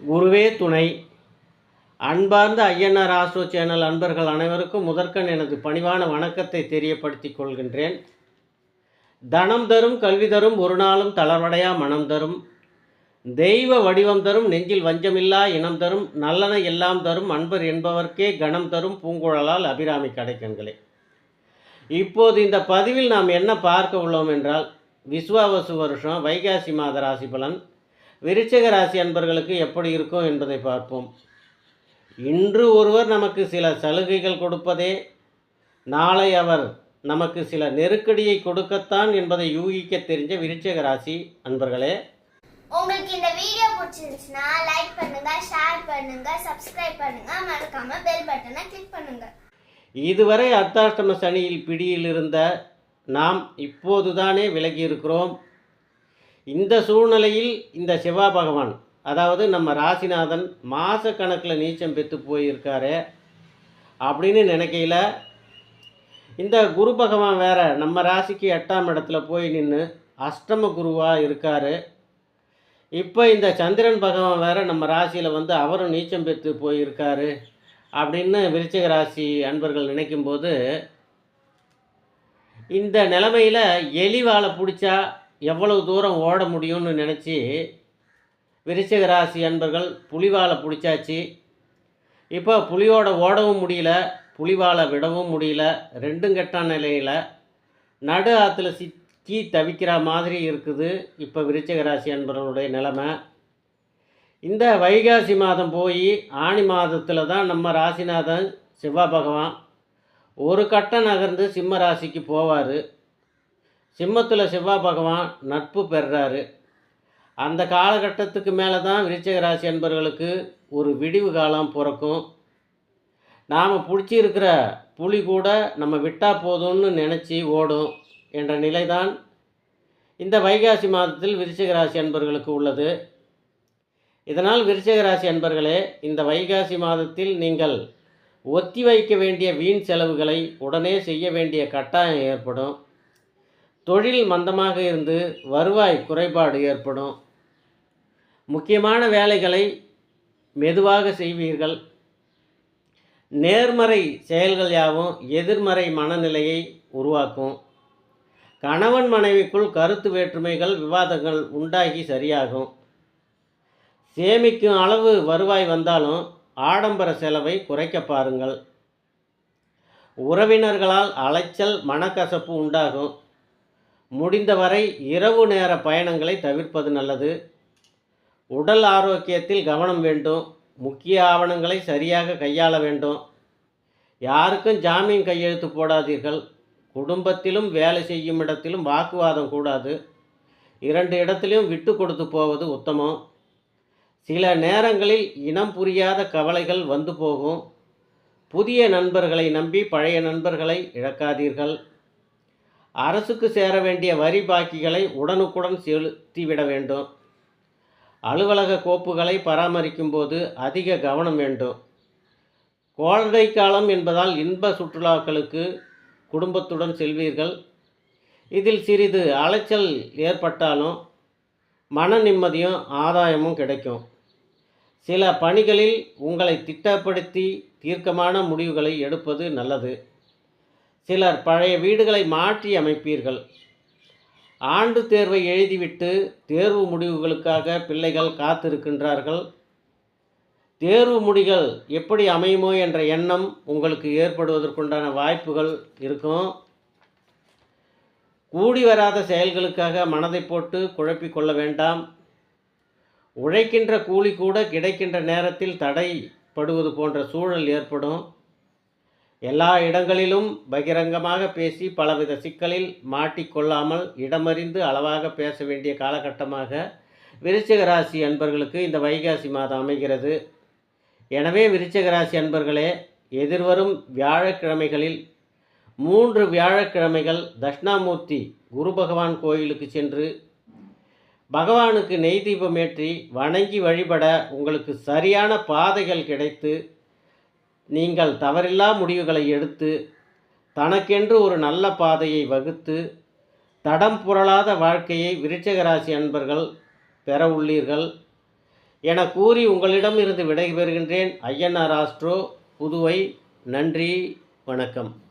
குருவே துணை. அன்பார்ந்த ஐயனார் ஆஸ்ட்ரோ சேனல் அன்பர்கள் அனைவருக்கும் முதற்கண் எனது பணிவான வணக்கத்தை தெரியப்படுத்திக் கொள்கின்றேன். தனம் தரும் கல்வி தரும் ஒரு நாளும் தளர்வடையா மனம் தரும். தெய்வ வடிவம் தரும் நெஞ்சில் வஞ்சமில்லா இனம் தரும். நல்லன எல்லாம் தரும் அன்பர் என்பவர்க்கே கணம் தரும் பூங்குழலால் அபிராமி கடைக்கண்களே. இப்போது இந்த பதிவில் நாம் என்ன பார்க்க உள்ளோம் என்றால் விஸ்வாவசு வருஷம் வைகாசி மாத ராசி பலன் விருச்சிக ராசி அன்பர்களுக்கு எப்படி இருக்கும் என்பதை பார்ப்போம். இன்று ஒருவர் நமக்கு சில சலுகைகள் கொடுப்பதே நாளை அவர் நமக்கு சில நெருக்கடியை கொடுக்கத்தான் என்பதை யூகிக்க தெரிஞ்ச விருச்சிக ராசி அன்பர்களே. உங்களுக்கு இந்த வீடியோ பிடிச்சிருந்துச்சுன்னா லைக் பண்ணுங்க ஷேர் பண்ணுங்க சப்ஸ்கிரைப் பண்ணுங்க. மறக்காம பெல் பட்டனை கிளிக் பண்ணுங்க. இதுவரை அர்த்தாஷ்டம சனியில் பிடியில் இருந்த நாம் இப்போதுதானே விலகி இருக்கிறோம். இந்த சூழ்நிலையில் இந்த சிவா பகவான் அதாவது நம்ம ராசிநாதன் மாத கணக்கில் நீச்சம் பெற்று போயிருக்காரு அப்படின்னு நினைக்கையில் இந்த குரு பகவான் வேற நம்ம ராசிக்கு எட்டாம் இடத்துல போய் நின்று அஷ்டம குருவாக இருக்கார். இப்போ இந்த சந்திரன் பகவான் வேற நம்ம ராசியில் வந்து அவரும் நீச்சம் பெற்று போயிருக்காரு அப்படின்னு விருச்சிக ராசி அன்பர்கள் நினைக்கும்போது இந்த நிலமையில் எலி வாழை பிடிச்சா எவ்வளவு தூரம் ஓட முடியும்னு நினச்சி விருச்சிக ராசி அன்பர்கள் புலிவாலை பிடிச்சாச்சு. இப்போ புலியோட ஓடவும் முடியல புலிவாலை விடவும் முடியல ரெண்டும் கெட்ட நிலையில் நடு ஆற்றுல சிக்கி தவிக்கிற மாதிரி இருக்குது இப்போ விருச்சிக ராசி அன்பர்களுடைய நிலமை. இந்த வைகாசி மாதம் போய் ஆணி மாதத்தில் தான் நம்ம ராசிநாதன் சிவா பகவான் ஒரு கட்டம் நகர்ந்து சிம்ம ராசிக்கு போவார். சிம்மத்தில் சிவா பகவான் நட்பு பெறுறாரு அந்த காலகட்டத்துக்கு மேலே தான் விருச்சிக ராசி அன்பர்களுக்கு ஒரு விடிவு காலம் பிறக்கும். நாம் பிடிச்சிருக்கிற புலி கூட நம்ம விட்டால் போதும்னு நினச்சி ஓடும் என்ற நிலைதான் இந்த வைகாசி மாதத்தில் விருச்சிக ராசி அன்பர்களுக்கு உள்ளது. இதனால் விருச்சிக ராசி அன்பர்களே இந்த வைகாசி மாதத்தில் நீங்கள் ஒத்தி வைக்க வேண்டிய வீண் செலவுகளை உடனே செய்ய வேண்டிய கட்டாயம் ஏற்படும். தொழில் மந்தமாக இருந்து வருவாய் குறைபாடு ஏற்படும். முக்கியமான வேலைகளை மெதுவாக செய்வீர்கள். நேர்மறை செயல்கள் யாவும் எதிர்மறை மனநிலையை உருவாக்கும். கணவன் மனைவிக்குள் கருத்து வேற்றுமைகள் விவாதங்கள் உண்டாகி சரியாகும். சேமிக்கும் அளவு வருவாய் வந்தாலும் ஆடம்பர செலவை குறைக்க பாருங்கள். உறவினர்களால் அலைச்சல் மனக்கசப்பு உண்டாகும். முடிந்தவரை இரவு நேர பயணங்களை தவிர்ப்பது நல்லது. உடல் ஆரோக்கியத்தில் கவனம் வேண்டும். முக்கிய ஆவணங்களை சரியாக கையாள வேண்டும். யாருக்கும் ஜாமீன் கையெழுத்து போடாதீர்கள். குடும்பத்திலும் வேலை செய்யும் இடத்திலும் வாக்குவாதம் கூடாது. இரண்டு இடத்திலையும் விட்டு கொடுத்து போவது உத்தமம். சில நேரங்களில் இனம் புரியாத கவலைகள் வந்து போகும். புதிய நண்பர்களை நம்பி பழைய நண்பர்களை இழக்காதீர்கள். அரசுக்கு சேர வேண்டிய வரி பாக்கிகளை உடனுக்குடன் செலுத்திவிட வேண்டும். அலுவலக கோப்புகளை பராமரிக்கும் போது அதிக கவனம் வேண்டும். கோடை காலம் என்பதால் இன்ப சுற்றுலாக்களுக்கு குடும்பத்துடன் செல்வீர்கள். இதில் சிறிது அலைச்சல் ஏற்பட்டாலும் மன நிம்மதியும் ஆதாயமும் கிடைக்கும். சில பணிகளில் உங்களை திட்டப்படுத்தி தீர்க்கமான முடிவுகளை எடுப்பது நல்லது. சிலர் பழைய வீடுகளை மாற்றி அமைப்பீர்கள். ஆண்டு தேர்வை எழுதிவிட்டு தேர்வு முடிவுகளுக்காக பிள்ளைகள் காத்திருக்கின்றார்கள். தேர்வு முடிகள் எப்படி அமையுமோ என்ற எண்ணம் உங்களுக்கு ஏற்படுவதற்குண்டான வாய்ப்புகள் இருக்கும். கூடி வராத செயல்களுக்காக மனதை போட்டு குழப்பிக் கொள்ள வேண்டாம். உழைக்கின்ற கூலி கூட கிடைக்கின்ற நேரத்தில் தடைப்படுவது போன்ற சூழல் ஏற்படும். எல்லா இடங்களிலும் பகிரங்கமாக பேசி பலவித சிக்கலில் மாட்டிக்கொள்ளாமல் இடமறிந்து அளவாக பேச வேண்டிய காலகட்டமாக விருச்சிக ராசி அன்பர்களுக்கு இந்த வைகாசி மாதம் அமைகிறது. எனவே விருச்சிக ராசி அன்பர்களே எதிர்வரும் வியாழக்கிழமைகளில் மூன்று வியாழக்கிழமைகள் தட்சிணாமூர்த்தி குரு பகவான் கோயிலுக்கு சென்று பகவானுக்கு நெய் தீபம் ஏற்றி வணங்கி வழிபட உங்களுக்கு சரியான பாதைகள் கிடைத்து நீங்கள் தவறில்லா முடிவுகளை எடுத்து தனக்கென்று ஒரு நல்ல பாதையை வகுத்து தடம் புரளாத வாழ்க்கையை விருட்சகராசி அன்பர்கள் பெற உள்ளீர்கள் என கூறி உங்களிடம் இருந்து விடைபெறுகின்றேன். ஐயன்ஆர் ஆஸ்ட்ரோ புதுவை நன்றி வணக்கம்.